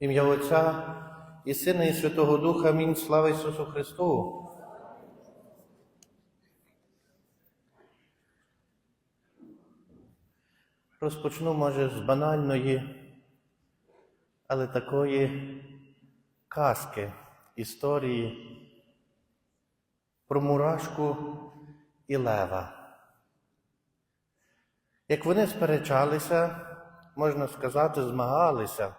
Ім'я Отця і Сина, і Святого Духа. Амінь. Слава Ісусу Христу. Розпочну, може, з банальної, але такої казки, історії про мурашку і лева. Як вони сперечалися, можна сказати, змагалися,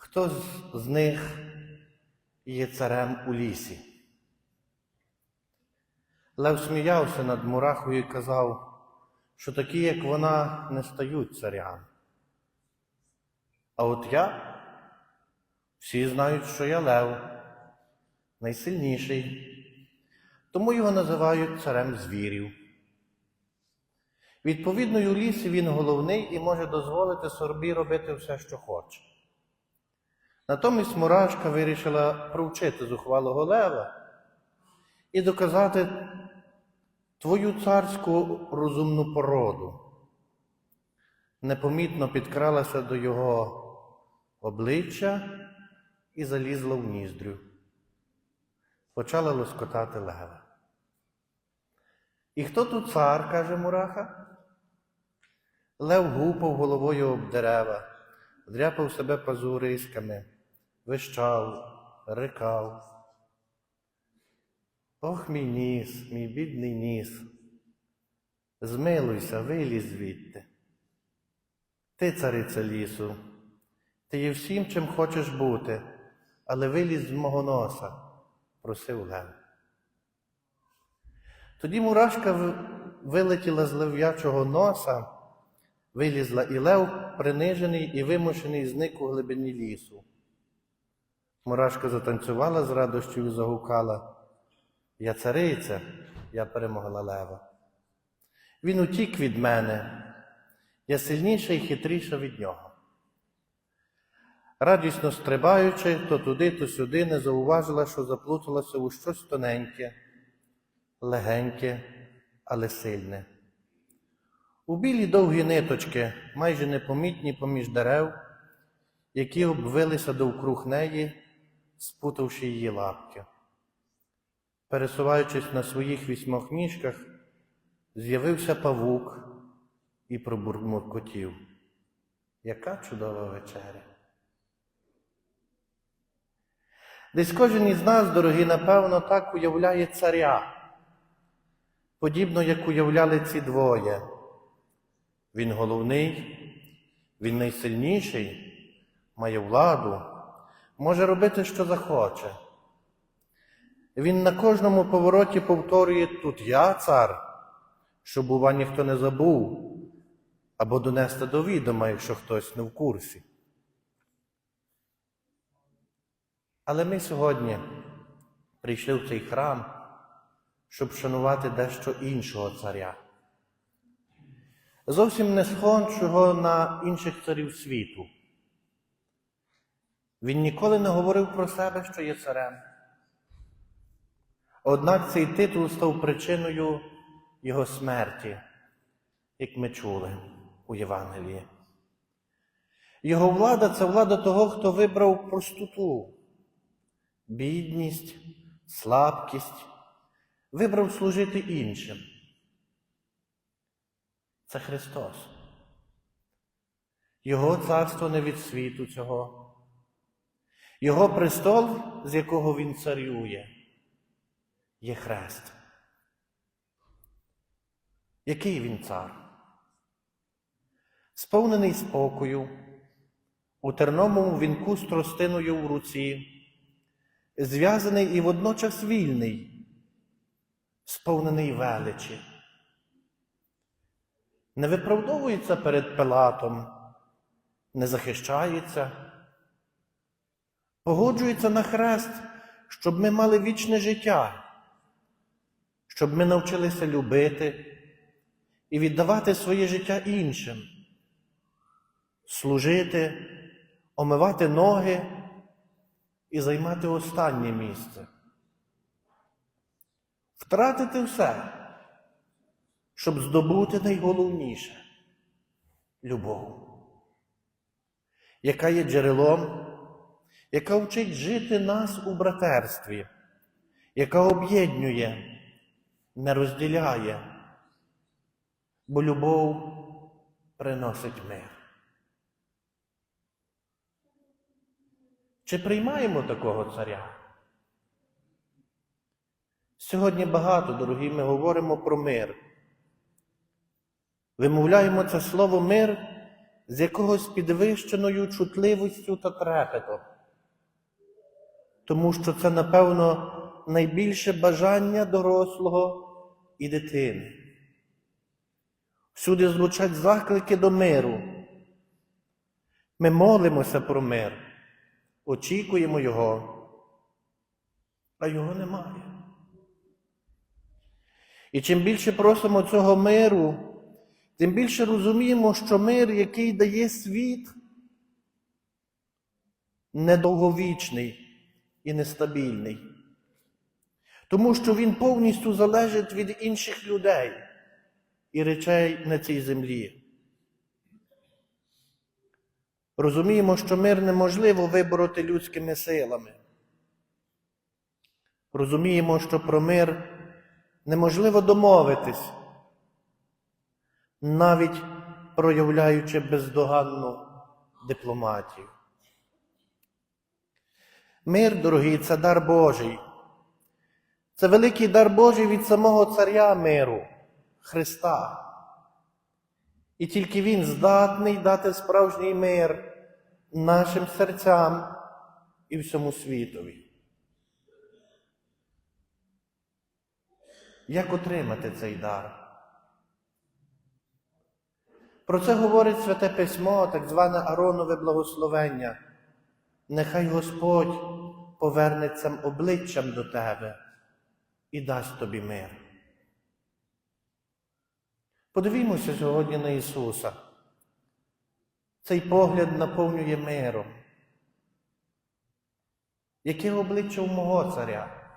хто з, них є царем у лісі. Лев сміявся над мурахою і казав, що такі, як вона, не стають царями. А от я, всі знають, що я лев, найсильніший, тому його називають царем звірів. Відповідно, у лісі він головний і може дозволити собі робити все, що хоче. Натомість Мурашка вирішила провчити зухвалого лева і доказати твою царську розумну породу. Непомітно підкралася до його обличчя і залізла в ніздрю. Почала лоскотати лева. І хто тут цар, каже Мураха? Лев гупав головою об дерева, дряпав себе пазуриськами, вищав, рикав. Ох, мій ніс, мій бідний ніс. Змилуйся, вилізь звідти. Ти, цариця лісу, ти є всім, чим хочеш бути, але вилізь з мого носа, просив Лев. Тоді мурашка вилетіла з лев'ячого носа, вилізла і лев, принижений і вимушений, зник у глибині лісу. Мурашка затанцювала з радощів і загукала. Я цариця, я перемогла лева. Він утік від мене, я сильніша і хитріша від нього. Радісно стрибаючи то туди, то сюди, не зауважила, що заплуталася у щось тоненьке, легеньке, але сильне. У білі довгі ниточки, майже непомітні поміж дерев, які обвилися довкруг неї, спутавши її лапки. Пересуваючись на своїх вісьмох ніжках, з'явився павук і пробурмотів. Яка чудова вечеря! Десь кожен із нас, дорогі, напевно, так уявляє царя, подібно як уявляли ці двоє. Він головний, він найсильніший, має владу, може робити, що захоче. Він на кожному повороті повторює тут я цар, щоб, бува, ніхто не забув, або донести до відома, якщо хтось не в курсі. Але ми сьогодні прийшли в цей храм, щоб шанувати дещо іншого царя. Зовсім не схожого на інших царів світу. Він ніколи не говорив про себе, що є царем. Однак цей титул став причиною його смерті, як ми чули у Євангелії. Його влада це влада того, хто вибрав простоту, бідність, слабкість, вибрав служити іншим. Це Христос. Його царство не від світу цього. Його престол, з якого він царює, є хрест. Який він цар? Сповнений спокою, у терновому вінку з тростиною в руці, зв'язаний і водночас вільний, сповнений величі. Не виправдовується перед Пилатом, не захищається, погоджується на хрест, щоб ми мали вічне життя, щоб ми навчилися любити і віддавати своє життя іншим, служити, омивати ноги і займати останнє місце. Втратити все, щоб здобути найголовніше любов, яка є джерелом яка вчить жити нас у братерстві, яка об'єднує, не розділяє, бо любов приносить мир. Чи приймаємо такого царя? Сьогодні багато, дорогі, ми говоримо про мир. Вимовляємо це слово мир з якогось підвищеною чутливістю та трепетом. Тому що це, напевно, найбільше бажання дорослого і дитини. Всюди звучать заклики до миру. Ми молимося про мир, очікуємо його, а його немає. І чим більше просимо цього миру, тим більше розуміємо, що мир, який дає світ, недовговічний і нестабільний. Тому що він повністю залежить від інших людей і речей на цій землі. Розуміємо, що мир неможливо вибороти людськими силами. Розуміємо, що про мир неможливо домовитись, навіть проявляючи бездоганну дипломатію. Мир, дорогий, це дар Божий. Це великий дар Божий від самого Царя миру, Христа. І тільки Він здатний дати справжній мир нашим серцям і всьому світові. Як отримати цей дар? Про це говорить Святе Письмо, так зване Аронове благословення. Нехай Господь повернеться обличчям до тебе і дасть тобі мир. Подивімося сьогодні на Ісуса. Цей погляд наповнює миром. Яке обличчя у мого царя?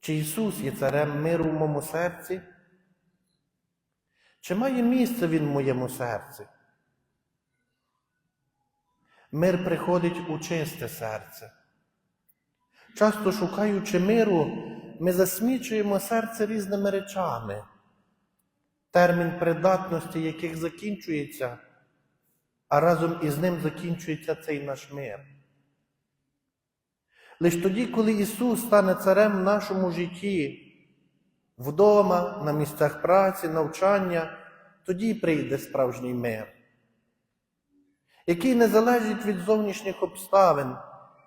Чи Ісус є царем миру в моєму серці? Чи має місце Він в моєму серці? Мир приходить у чисте серце. Часто шукаючи миру, ми засмічуємо серце різними речами, термін придатності яких закінчується, а разом із ним закінчується цей наш мир. Лиш тоді, коли Ісус стане царем в нашому житті, вдома, на місцях праці, навчання, тоді прийде справжній мир, який не залежить від зовнішніх обставин,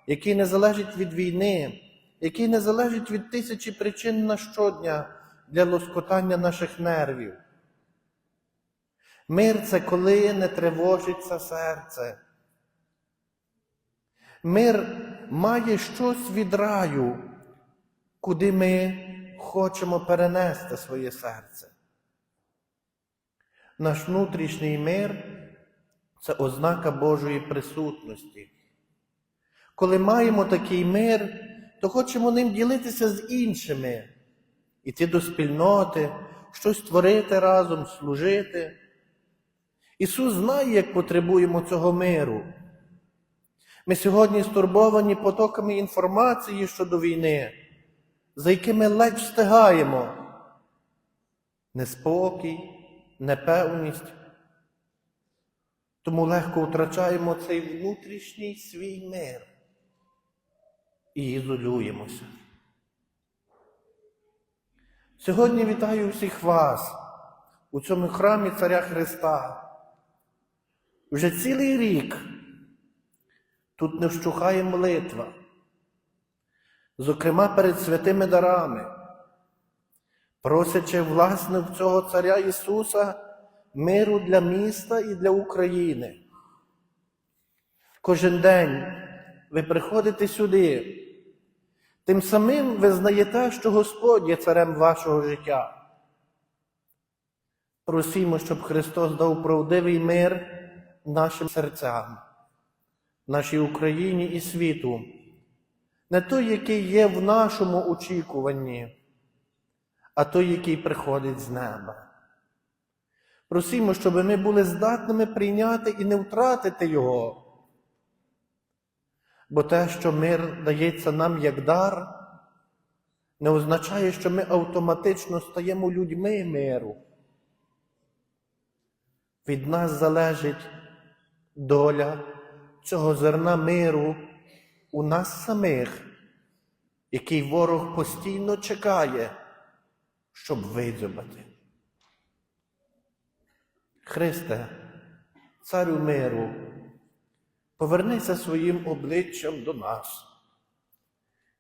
який не залежить від війни, який не залежить від тисячі причин на щодня для лоскотання наших нервів. Мир це коли не тривожиться серце. Мир має щось від раю, куди ми хочемо перенести своє серце. Наш внутрішній мир це ознака Божої присутності. Коли маємо такий мир, то хочемо ним ділитися з іншими, іти до спільноти, щось творити разом, служити. Ісус знає, як потребуємо цього миру. Ми сьогодні стурбовані потоками інформації щодо війни, за якими ледь встигаємо. Неспокій, непевність. Тому легко втрачаємо цей внутрішній свій мир і ізолюємося. Сьогодні вітаю всіх вас у цьому храмі Царя Христа. Вже цілий рік тут не вщухає молитва, зокрема перед святими дарами, просячи власне в цього Царя Ісуса миру для міста і для України. Кожен день ви приходите сюди, тим самим ви знаєте, що Господь є царем вашого життя. Просімо, щоб Христос дав правдивий мир нашим серцям, нашій Україні і світу, не той, який є в нашому очікуванні, а той, який приходить з неба. Просімо, щоб ми були здатними прийняти і не втратити Його, Бо те, що мир дається нам як дар, не означає, що ми автоматично стаємо людьми миру. Від нас залежить доля цього зерна миру у нас самих, який ворог постійно чекає, щоб видзюбати. Христе, царю миру, повернися своїм обличчям до нас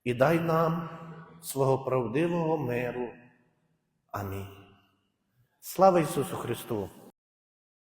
і дай нам свого правдивого миру. Амінь. Слава Ісусу Христу!